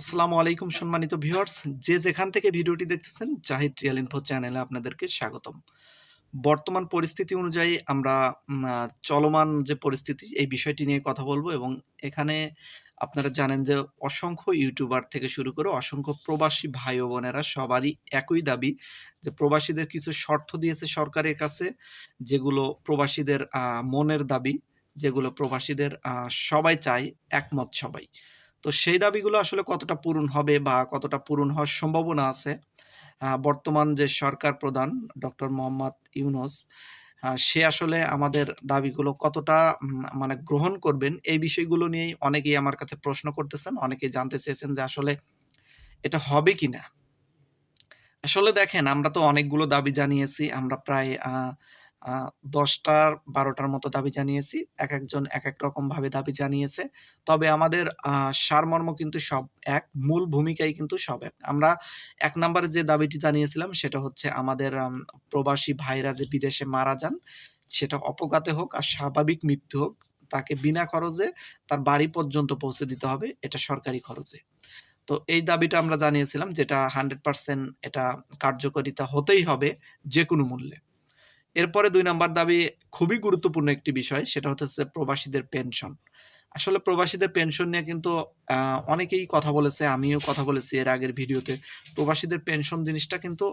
আসসালামু আলাইকুম সম্মানিত ভিউয়ার্স। যে যেখান থেকে ভিডিওটি দেখতেছেন, জাহিদ রিয়াল ইনফো চ্যানেলে আপনাদেরকে স্বাগতম। বর্তমান পরিস্থিতি অনুযায়ী আমরা চলমান যে পরিস্থিতি, এই বিষয়টি নিয়ে কথা বলব এবং এখানে আপনারা জানেন যে অসংখ্য ইউটিউবার থেকে শুরু করে অসংখ্য প্রবাসী ভাই বোনেরা সবারই একই দাবি যে প্রবাসীদের কিছু শর্ত দিয়েছে সরকারের কাছে, যেগুলো প্রবাসীদের মনের দাবি, যেগুলো প্রবাসীদের সবাই চায়, একমত সবাই। তো সেই দাবিগুলো আসলে কতটা পূরণ হবে বা কতটা পূরণ হওয়ার সম্ভাবনা আছে? বর্তমান যে সরকার প্রধান ডক্টর মোহাম্মদ ইউনুস সে আসলে আমাদের দাবিগুলো কতটা মানে গ্রহণ করবেন এই বিষয়গুলো নিয়েই অনেকেই আমার কাছে প্রশ্ন করতেছেন, অনেকেই জানতে চেয়েছেন যে আসলে এটা হবে কিনা। আসলে দেখেন, আমরা তো অনেকগুলো দাবি জানিয়েছি, আমরা প্রায় দশটার বারোটার মতো দাবি জানিয়েছি। এক একজন এক এক রকম ভাবে দাবি জানিয়েছে। তবে আমাদের সারমর্ম কিন্তু সব এক, মূল ভূমিকাই কিন্তু সব এক। আমরা এক নম্বরে যে দাবিটি জানিয়েছিলাম, সেটা হচ্ছে আমাদের প্রবাসী ভাইরা যে বিদেশে মারা যান, সেটা অপঘাতে হোক আর স্বাভাবিক মৃত্যু হোক, তাকে বিনা খরচে তার বাড়ি পর্যন্ত পৌঁছে দিতে হবে, এটা সরকারি খরচে। তো এই দাবিটা আমরা জানিয়েছিলাম, যেটা হান্ড্রেড পার্সেন্ট এটা কার্যকরিতা হতেই হবে যে কোনো মূল্যে। এরপরে দুই নাম্বার দাবি খুবই গুরুত্বপূর্ণ একটি বিষয়, সেটা হচ্ছে প্রবাসীদের পেনশন আসলে প্রবাসীদের পেনশন নিয়ে কিন্তু অনেকেই কথা বলেছে, আমিও কথা বলেছি এর আগের ভিডিওতে। প্রবাসীদের পেনশন জিনিসটা কিন্তু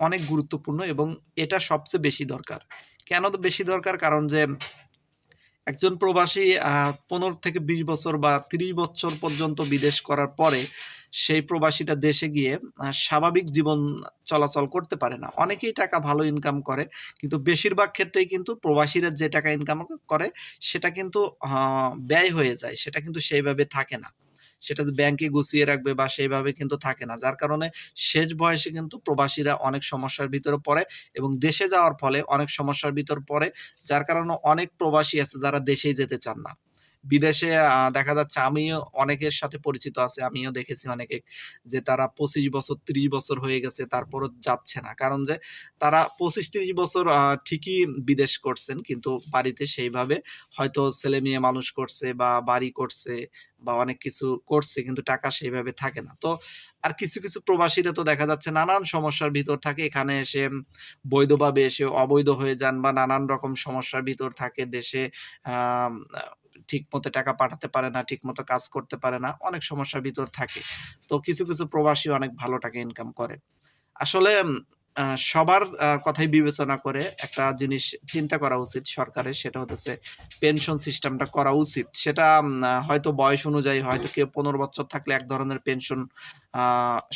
অনেক গুরুত্বপূর্ণ এবং এটা সবচেয়ে বেশি দরকার। কেন বেশি দরকার? কারণ যে একজন প্রবাসী পনেরো থেকে বিশ বছর বা তিরিশ বছর পর্যন্ত বিদেশ করার পরে সেই প্রবাসীটা দেশে গিয়ে স্বাভাবিক জীবন চলাচল করতে পারে না। অনেকেই টাকা ভালো ইনকাম করে, কিন্তু বেশিরভাগ ক্ষেত্রেই কিন্তু প্রবাসীরা যে টাকা ইনকাম করে, সেটা কিন্তু ব্যয় হয়ে যায়, সেটা কিন্তু সেইভাবে থাকে না। সেটা ব্যাংকে গুছিয়ে রাখবে বা সেইভাবে কিন্তু থাকে না। যার কারণে শেষ বয়সে কিন্তু প্রবাসীরা অনেক সমস্যার ভিতরে পড়ে এবং দেশে যাওয়ার ফলে অনেক সমস্যার ভিতর পড়ে, যার কারণে অনেক প্রবাসী আছে যারা দেশেই যেতে চান না। বিদেশে দেখা যাচ্ছে আমিও অনেকের সাথে পরিচিত আছে, আমিও দেখেছি অনেকে যে তারা পঁচিশ বছর, ত্রিশ বছর হয়ে গেছে, তারপরও যাচ্ছে না। কারণ যে তারা পঁচিশ, ত্রিশ বছর ঠিকই বিদেশ করছেন, কিন্তু বাড়িতে সেইভাবে হয়তো ছেলে মেয়ে মানুষ করছে বা বাড়ি করছে বা অনেক কিছু করছে, কিন্তু টাকা সেইভাবে থাকে না। তো আর কিছু কিছু প্রবাসীরা তো দেখা যাচ্ছে নানান সমস্যার ভিতর থাকে, এখানে এসে বৈধভাবে এসে অবৈধ হয়ে যান বা নানান রকম সমস্যার ভিতর থাকে দেশে আহ ঠিক মতো টাকা পাঠাতে পারে না ঠিক মতো কাজ করতে পারে না, অনেক সমস্যার ভিতর থাকে। তো কিছু কিছু প্রবাসী অনেক ভালো টাকা ইনকাম করে। আসলে সবার কথাই বিবেচনা করে একটা জিনিস চিন্তা করা উচিত সরকারের, সেটা হতেছে পেনশন সিস্টেমটা করা উচিত। সেটা হয়তো বয়স অনুযায়ী, হয়তো কেউ পনেরো বছর থাকলে এক ধরনের পেনশন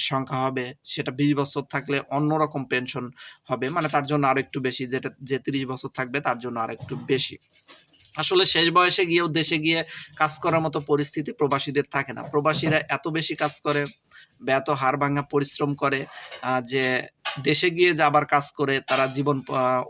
সংখ্যা হবে, সেটা বিশ বছর থাকলে অন্যরকম পেনশন হবে। মানে তার জন্য আরও একটু বেশি, যেটা, যে তিরিশ বছর থাকবে তার জন্য আর একটু বেশি। আসলে শেষ বয়সে গিয়েও দেশে গিয়ে কাজ করার মতো পরিস্থিতি প্রবাসীদের থাকে না। প্রবাসীরা এত বেশি কাজ করে বা এত হাড় ভাঙা পরিশ্রম করে যে দেশে গিয়ে যে আবার কাজ করে তারা জীবন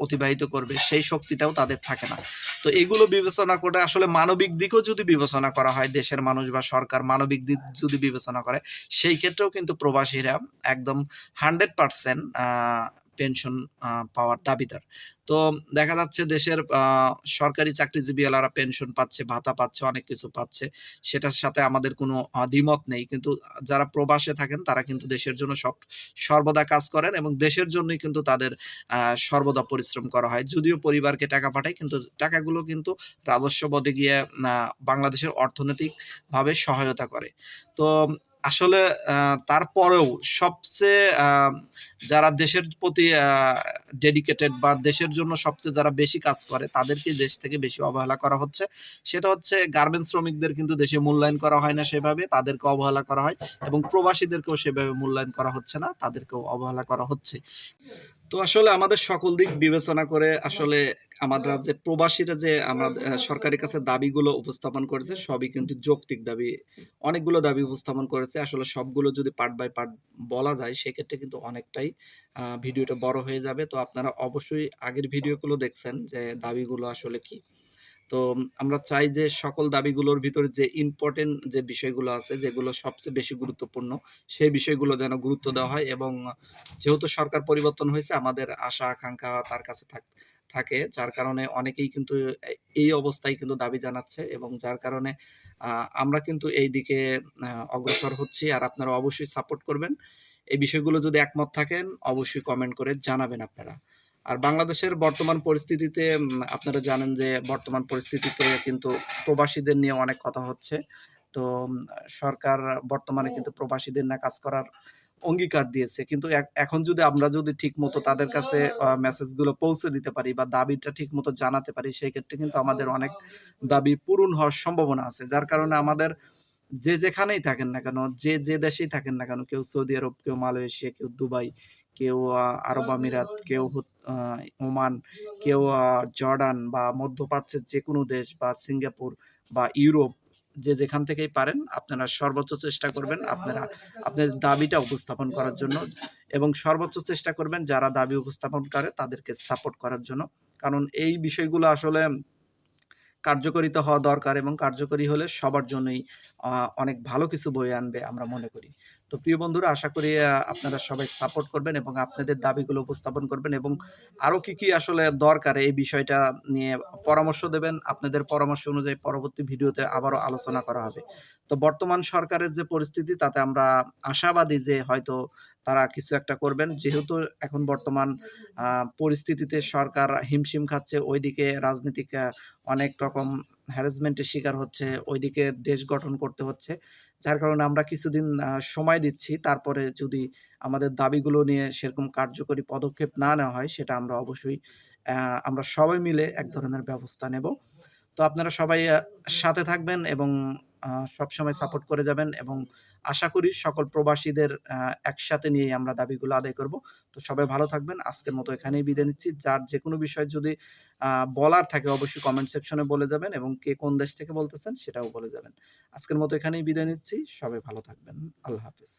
অতিবাহিত করবে সেই শক্তিটাও তাদের থাকে না। তো এগুলো বিবেচনা করে আসলে মানবিক দিকও যদি বিবেচনা করা হয়, দেশের মানুষ বা সরকার মানবিক দিক যদি বিবেচনা করে, সেই ক্ষেত্রেও কিন্তু প্রবাসীরা একদম হান্ড্রেড পার্সেন্ট পেনশন পাওয়ার দাবিদার। তো দেখা যাচ্ছে দেশের সরকারি চাকরিজীবীরা পেনশন পাচ্ছে, ভাতা পাচ্ছে, অনেক কিছু পাচ্ছে। সেটার সাথে আমাদের কোনো দ্বিমত নেই। কিন্তু যারা প্রবাসে থাকেন, তারা কিন্তু দেশের জন্য সব, সর্বদা কাজ করেন এবং দেশের জন্যই কিন্তু তাদের সর্বদা পরিশ্রম করা হয়। যদিও পরিবারকে টাকা পাঠায়, কিন্তু টাকাগুলো কিন্তু রাজস্ব বোর্ডে গিয়ে বাংলাদেশের অর্থনৈতিকভাবে সহায়তা করে। তো আসলে তারপরেও সবচেয়ে যারা দেশের প্রতি ডেডিকেটেড বা দেশের জন্য সবচেয়ে যারা বেশি কাজ করে তাদেরকে দেশ থেকে বেশি অবহেলা করা হচ্ছে। সেটা হচ্ছে গার্মেন্টস শ্রমিকদের কিন্তু দেশে মূল্যায়ন করা হয় না সেভাবে তাদেরকে অবহেলা করা হয় এবং প্রবাসীদেরকেও সেভাবে মূল্যায়ন করা হচ্ছে না, তাদেরকেও অবহেলা করা হচ্ছে। তো আসলে আমাদের সকল দিক বিবেচনা করে আসলে আমরা যে প্রবাসীরা যে আমরা সরকারের কাছে দাবিগুলো উপস্থাপন করেছে, সবই কিন্তু যৌক্তিক দাবি। অনেকগুলো দাবি উপস্থাপন করেছে। আসলে সবগুলো যদি পার্ট বাই পার্ট বলা যায়, সেক্ষেত্রে কিন্তু অনেকটাই ভিডিওটা বড় হয়ে যাবে। তো আপনারা অবশ্যই আগের ভিডিওগুলো দেখছেন যে দাবিগুলো আসলে কি। তো আমরা চাই যে সকল দাবিগুলোর ভিতরে যে ইম্পর্টেন্ট যে বিষয়গুলো আছে, যেগুলো সবচেয়ে বেশি গুরুত্বপূর্ণ, সেই বিষয়গুলো যেন গুরুত্ব দেওয়া হয় এবং যেহেতু সরকার পরিবর্তন হয়েছে, আমাদের আশা, আকাঙ্ক্ষা তার কাছে থাক, থাকে, যার কারণে অনেকেই কিন্তু এই অবস্থায় কিন্তু দাবি জানাচ্ছে এবং যার কারণে আমরা কিন্তু এই দিকে অগ্রসর হচ্ছি। আর আপনারা অবশ্যই সাপোর্ট করবেন। এই বিষয়গুলো যদি একমত থাকেন, অবশ্যই কমেন্ট করে জানাবেন আপনারা। আর বাংলাদেশের বর্তমান পরিস্থিতিতে আপনারা জানেন যে বর্তমান পরিস্থিতিতে কিন্তু প্রবাসীদের নিয়ে অনেক কথা হচ্ছে। তো সরকার বর্তমানে কিন্তু প্রবাসীদের না কাজ করার অঙ্গীকার দিয়েছে। কিন্তু এখন যদি আমরা যদি ঠিকমতো তাদের কাছে মেসেজগুলো পৌঁছে দিতে পারি বা দাবিটা ঠিকমতো জানাতে পারি সেক্ষেত্রে কিন্তু আমাদের অনেক দাবি পূরণ হওয়ার সম্ভাবনা আছে। যার কারণে আমাদের যে যেখানেই থাকেন না কেন, যে যে দেশেই থাকেন না কেন, কেউ সৌদি আরব, কেউ মালয়েশিয়া, কেউ দুবাই, কেউ আরব আমিরাত, কেউ ওমান, কেউ জর্ডান বা মধ্যপ্রাচ্যের যে কোনো দেশ বা সিঙ্গাপুর বা ইউরোপ যে যেখান থেকেই পারেন আপনারা সর্বোচ্চ চেষ্টা করবেন আপনারা আপনাদের দাবিটা উপস্থাপন করার জন্য এবং সর্বোচ্চ চেষ্টা করবেন যারা দাবি উপস্থাপন করে তাদেরকে সাপোর্ট করার জন্য। কারণ এই বিষয়গুলো আসলে কার্যকরিত হওয়া দরকার এবং কার্যকরী হলে সবার জন্যই অনেক ভালো কিছু বয়ে আনবে আমরা মনে করি। তো প্রিয় বন্ধুরা আশা করি আপনারা সবাই সাপোর্ট করবেন এবং আপনাদের দাবিগুলো উপস্থাপন করবেন এবং আরও কি, কি আসলে দরকার এই বিষয়টা নিয়ে পরামর্শ দেবেন। আপনাদের পরামর্শ অনুযায়ী পরবর্তী ভিডিওতে আবারও আলোচনা করা হবে। তো বর্তমান সরকারের যে পরিস্থিতি তাতে আমরা আশাবাদী যে হয়তো তারা কিছু একটা করবেন। যেহেতু এখন বর্তমান পরিস্থিতিতে সরকার হিমশিম খাচ্ছে, ওইদিকে রাজনীতিক অনেক রকম হ্যারাসমেন্টের শিকার হচ্ছে, ওইদিকে দেশ গঠন করতে হচ্ছে। যার কারণে আমরা কিছুদিন সময় দিচ্ছি। তারপরে যদি আমাদের দাবিগুলো নিয়ে সেরকম কার্যকরী পদক্ষেপ না নেওয়া হয় সেটা আমরা অবশ্যই আমরা সবাই মিলে এক ধরনের ব্যবস্থা নেব। তো আপনারা সবাই সাথে থাকবেন এবং সবসময় সাপোর্ট করে যাবেন এবং আশা করি সকল প্রবাসীদের একসাথে নিয়ে আমরা দাবিগুলো আদায় করব। তো সবাই ভালো থাকবেন। আজকের মতো এখানেই বিদায় নিচ্ছি। যার যে কোনো বিষয় যদি বলার থাকে অবশ্যই কমেন্ট সেকশনে বলে যাবেন এবং কে কোন দেশ থেকে বলতেছেন সেটাও বলে যাবেন। আজকের মতো এখানেই বিদায় নিচ্ছি। সবাই ভালো থাকবেন। আল্লাহ হাফেজ।